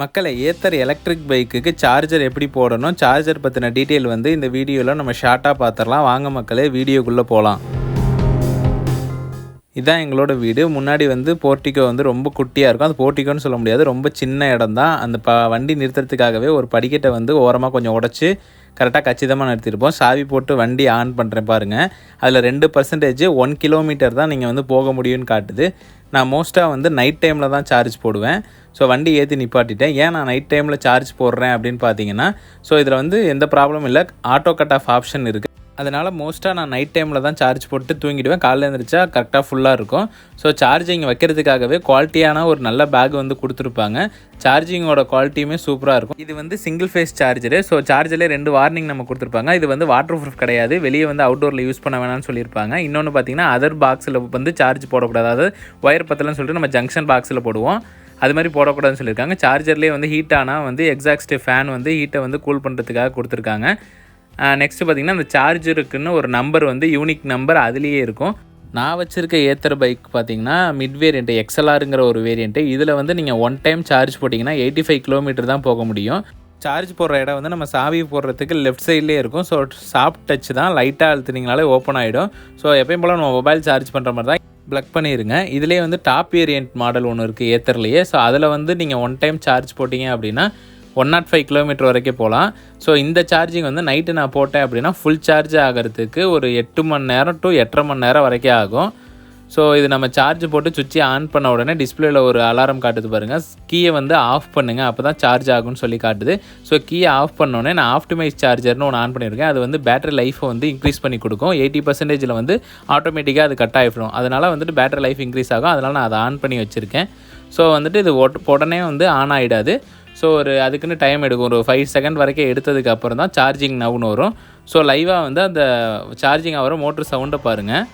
மக்களை ஏத்தர் எலக்ட்ரிக் பைக்குக்கு சார்ஜர் எப்படி போடணும்? சார்ஜர் பற்றின டீட்டெயில் வந்து இந்த வீடியோவில் நம்ம ஷார்ட்டாக பார்த்துடலாம். வாங்க மக்களே வீடியோக்குள்ளே போகலாம் இதுதான் எங்களோட வீடு. முன்னாடி வந்து போர்ட்டிகோ வந்து ரொம்ப குட்டியாக இருக்கும். அது போர்ட்டிகோன்னு சொல்ல முடியாது. ரொம்ப சின்ன இடம் தான் அந்த ப வண்டி நிறுத்துறதுக்காகவே ஒரு படிக்கட்டை வந்து ஓரமாக கொஞ்சம் உடச்சி கரெக்டாக கச்சிதமாக நிறுத்திருப்போம். சாவி போட்டு வண்டி ஆன் பண்ணுறேன் பாருங்கள் அதில் ரெண்டு பர்சன்டேஜ் ஒன் கிலோமீட்டர் தான் நீங்கள் வந்து போக முடியும்னு காட்டுது. நான் மோஸ்ட்டாக வந்து நைட் டைமில் தான் சார்ஜ் போடுவேன். ஸோ வண்டி ஏற்றி நிப்பாட்டிட்டேன். ஏன் நான் நைட் டைமில் சார்ஜ் போடுறேன் அப்படின்னு பார்த்தீங்கன்னா ஸோ இதில் வந்து எந்த ப்ராப்ளமும் இல்லை. ஆட்டோ கட் ஆஃப் ஆப்ஷன் இருக்குது அதனால் மோஸ்ட்டாக நான் நைட் டைமில் தான் சார்ஜ் போட்டு தூங்கிடுவேன். காலையில் எழுந்திரிச்சா கரெக்டாக ஃபுல்லாக இருக்கும். ஸோ சார்ஜிங் வைக்கிறதுக்காகவே குவாலிட்டியான ஒரு நல்ல பேக் வந்து கொடுத்துருப்பாங்க. சார்ஜிங்கோட குவாலிட்டியுமே சூப்பராக இருக்கும். இது வந்து சிங்கிள் ஃபேஸ் சார்ஜரு ஸோ சார்ஜர்லேயே ரெண்டு வார்னிங் நம்ம கொடுத்துருப்பாங்க. இது வந்து வாட்டர் ப்ரூஃப் கிடையாது. வெளியே வந்து அவுட்டோரில் யூஸ் பண்ண வேணாம்னு சொல்லியிருப்பாங்க. இன்னொன்று பார்த்தீங்கன்னா அதர் பாக்ஸில் வந்து சார்ஜ் போடக்கூடாது. அதாவது ஒயர் பத்தலன்னு சொல்லிட்டு நம்ம ஜங்ஷன் பாக்ஸில் போடுவோம். அது மாதிரி போடக்கூடாதுன்னு சொல்லியிருக்காங்க. சார்ஜர்லேயே வந்து ஹீட் ஆனால் வந்து எக்ஸாக்ஸ்ட் ஃபேன் வந்து ஹீட்டை வந்து கூல் பண்ணுறதுக்காக கொடுத்துருக்காங்க. நெக்ஸ்ட்டு பார்த்திங்கன்னா அந்த சார்ஜருக்குன்னு ஒரு நம்பர் வந்து யூனிக் நம்பர் அதுலேயே இருக்கும். நான் வச்சுருக்க ஏத்தர் பைக் பார்த்தீங்கன்னா மிட் வேரியண்ட்டு எக்ஸ்எல்ஆருங்கிற ஒரு வேரியண்ட்டு இதில் வந்து நீங்கள் ஒன் டைம் சார்ஜ் போட்டிங்கன்னா எயிட்டி ஃபைவ் கிலோமீட்டர் தான் போக முடியும். சார்ஜ் போடுற இடம் வந்து நம்ம சாவி போடுறதுக்கு லெஃப்ட் சைட்லேயே இருக்கும். ஸோ சாஃப்ட் டச் தான் லைட்டாக அழுத்துனீங்கனாலே ஓப்பன் ஆகிடும் ஸோ எப்பயும் போல் நம்ம மொபைல் சார்ஜ் பண்ணுற மாதிரி தான் ப்ளக் பண்ணிடுங்க இதிலே வந்து டாப் வேரியண்ட் மாடல் ஒன்று இருக்குது ஏத்தர்லேயே. ஸோ அதில் வந்து நீங்கள் ஒன் டைம் சார்ஜ் போட்டிங்க அப்படின்னா ஒன் நாட் ஃபைவ் கிலோமீட்டர் வரைக்கும் போகலாம். ஸோ இந்த சார்ஜிங் வந்து நைட்டு நான் போட்டேன் அப்படின்னா ஃபுல் சார்ஜ் ஆகிறதுக்கு ஒரு எட்டு மணி நேரம் டு எட்டரை மணி நேரம் வரைக்கும் ஆகும். ஸோ இது நம்ம சார்ஜ் போட்டு சுவிட்சை ஆன் பண்ண உடனே டிஸ்பிளேயில் ஒரு அலாரம் காட்டுது பாருங்கள் கீயை வந்து ஆஃப் பண்ணுங்கள் அப்போ தான் சார்ஜ் ஆகும்னு சொல்லி காட்டுது. ஸோ கீயை ஆஃப் பண்ணோடனே நான் ஆப்டிமைஸ் சார்ஜர்னு ஒன்று ஆன் பண்ணியிருக்கேன் அது வந்து பேட்டரி லைஃப்பை வந்து இன்க்ரீஸ் பண்ணி கொடுக்கும். எயிட்டி பர்சன்டேஜில் வந்து ஆட்டோமேட்டிக்காக அது கட் ஆகிடும் அதனால் வந்துட்டு பேட்டரி லைஃப் இன்க்ரீஸ் ஆகும். அதனால் நான் அதை ஆன் பண்ணி வச்சுருக்கேன். ஸோ வந்துட்டு இது உடனே வந்து ஆன் ஆகிடாது ஸோ ஒரு அதுக்குன்னு டைம் எடுக்கும். ஒரு ஃபைவ் செகண்ட் வரைக்கும் எடுத்ததுக்கு அப்புறம் தான் சார்ஜிங் நவுன்னு வரும். ஸோ லைவாக வந்து அந்த சார்ஜிங் ஆகிற மோட்ரு சவுண்டை பாருங்கள்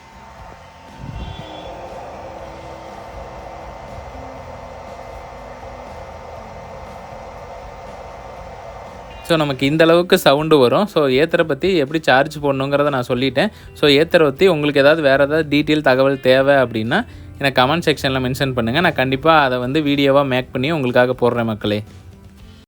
ஸோ நமக்கு இந்த அளவுக்கு சவுண்டு வரும். ஸோ ஏத்தரை பற்றி எப்படி சார்ஜ் போடணுங்கிறத நான் சொல்லிட்டேன். ஸோ ஏத்தரை பற்றி உங்களுக்கு ஏதாவது வேறு ஏதாவது டீட்டெயில் தகவல் தேவை அப்படின்னா எனக்கு கமெண்ட் செக்ஷனில் மென்ஷன் பண்ணுங்கள் நான் கண்டிப்பாக அதை வந்து வீடியோவாக மேக் பண்ணி உங்களுக்காக போடுறேன் மக்களே.